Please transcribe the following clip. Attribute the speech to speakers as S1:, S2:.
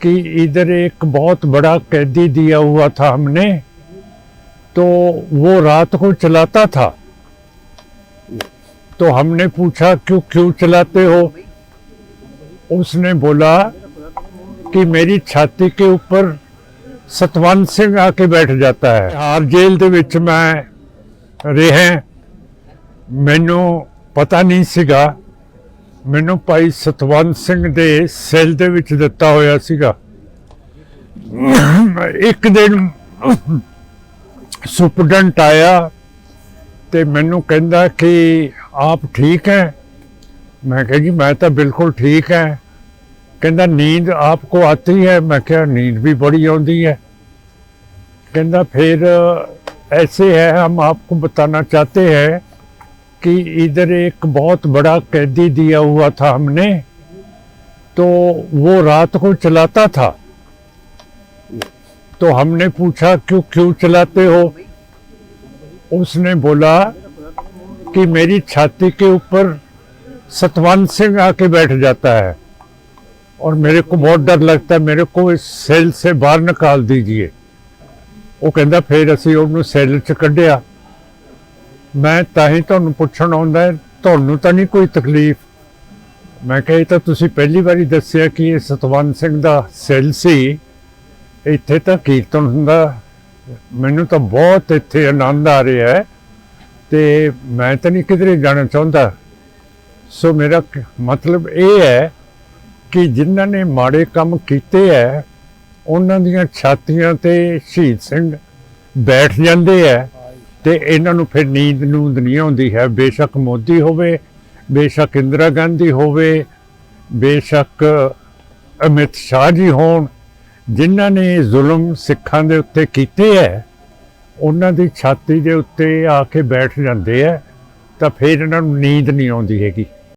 S1: कि इधर एक बहुत बड़ा कैदी दिया हुआ था हमने तो वो रात को चलाता था तो हमने पूछा क्यों क्यों चलाते हो उसने बोला कि मेरी छाती के ऊपर सतवंत सिंह आके बैठ जाता है ਹਾਰ ਜੇਲ੍ਹ ਦੇ ਵਿੱਚ ਮੈਂ ਰਿਹਾ ਮੈਨੂੰ ਪਤਾ ਨਹੀਂ ਸੀਗਾ ਮੈਨੂੰ ਭਾਈ ਸਤਵੰਤ ਸਿੰਘ ਦੇ ਸੈੱਲ ਦੇ ਵਿੱਚ ਦਿੱਤਾ ਹੋਇਆ ਸੀਗਾ ਇੱਕ ਦਿਨ ਸੁਪਰਡੈਂਟ ਆਇਆ ਤੇ ਮੈਨੂੰ ਕਹਿੰਦਾ ਕਿ ਆਪ ਠੀਕ ਹੈ ਮੈਂ ਕਿਹਾ ਜੀ ਮੈਂ ਤਾਂ ਬਿਲਕੁਲ ਠੀਕ ਹੈ ਕਹਿੰਦਾ नींद आपको आती है मैं क्या नींद भी बड़ी आती है कहना फिर ऐसे है हम आपको बताना चाहते हैं कि इधर एक बहुत बड़ा कैदी दिया हुआ था हमने तो वो रात को चलाता था तो हमने पूछा क्यों क्यों चलाते हो उसने बोला कि मेरी छाती के ऊपर सतवंत सिंह आके बैठ जाता है और मेरे को बहुत डर लगता है मेरे को इस सेल से बाहर निकाल दीजिए ਉਹ ਕਹਿੰਦਾ ਫਿਰ ਅਸੀਂ ਉਹਨੂੰ ਸੈੱਲ 'ਚ ਕੱਢਿਆ ਮੈਂ ਤਾਂ ਹੀ ਤੁਹਾਨੂੰ ਪੁੱਛਣ ਆਉਂਦਾ ਹੈ, ਤੁਹਾਨੂੰ ਤਾਂ ਨਹੀਂ ਕੋਈ ਤਕਲੀਫ। ਮੈਂ ਕਿਹਾ ਇਹ ਤਾਂ ਤੁਸੀਂ ਪਹਿਲੀ ਵਾਰੀ ਦੱਸਿਆ ਕਿ ਇਹ ਸਤਵੰਤ ਸਿੰਘ ਦਾ ਸੈੱਲ ਸੀ। ਇੱਥੇ ਤਾਂ ਕੀਰਤਨ ਹੁੰਦਾ ਮੈਨੂੰ ਤਾਂ ਬਹੁਤ ਇੱਥੇ ਆਨੰਦ ਆ ਰਿਹਾ ਹੈ ਤੇ ਮੈਂ ਤਾਂ ਨਹੀਂ ਕਿਧਰੇ ਜਾਣਾ ਚਾਹੁੰਦਾ। ਸੋ ਮੇਰਾ ਕ- ਮਤਲਬ ਇਹ ਹੈ ਕਿ ਜਿਨ੍ਹਾਂ ਨੇ ਮਾੜੇ ਕੰਮ ਕੀਤੇ ਹੈ ਉਹਨਾਂ ਦੀਆਂ ਛਾਤੀਆਂ ਤੇ ਸ਼ਹੀਦ ਸਿੰਘ ਬੈਠ ਜਾਂਦੇ ਹੈ। ਤੇ ਇਹਨਾਂ ਨੂੰ ਫਿਰ ਨੀਂਦ ਨੂੰਦ ਨਹੀਂ ਆਉਂਦੀ ਹੈ। ਬੇਸ਼ੱਕ ਮੋਦੀ ਹੋਵੇ, ਬੇਸ਼ੱਕ ਇੰਦਰਾ ਗਾਂਧੀ ਹੋਵੇ, ਬੇਸ਼ੱਕ ਅਮਿਤ ਸ਼ਾਹ ਜੀ ਹੋਣ, ਜਿਨ੍ਹਾਂ ਨੇ ਜ਼ੁਲਮ ਸਿੱਖਾਂ ਦੇ ਉੱਤੇ ਕੀਤੇ ਹੈ, ਉਹਨਾਂ ਦੀ ਛਾਤੀ ਦੇ ਉੱਤੇ ਆ ਕੇ ਬੈਠ ਜਾਂਦੇ ਹੈ, ਤਾਂ ਫਿਰ ਇਹਨਾਂ ਨੂੰ ਨੀਂਦ ਨਹੀਂ ਆਉਂਦੀ ਹੈਗੀ।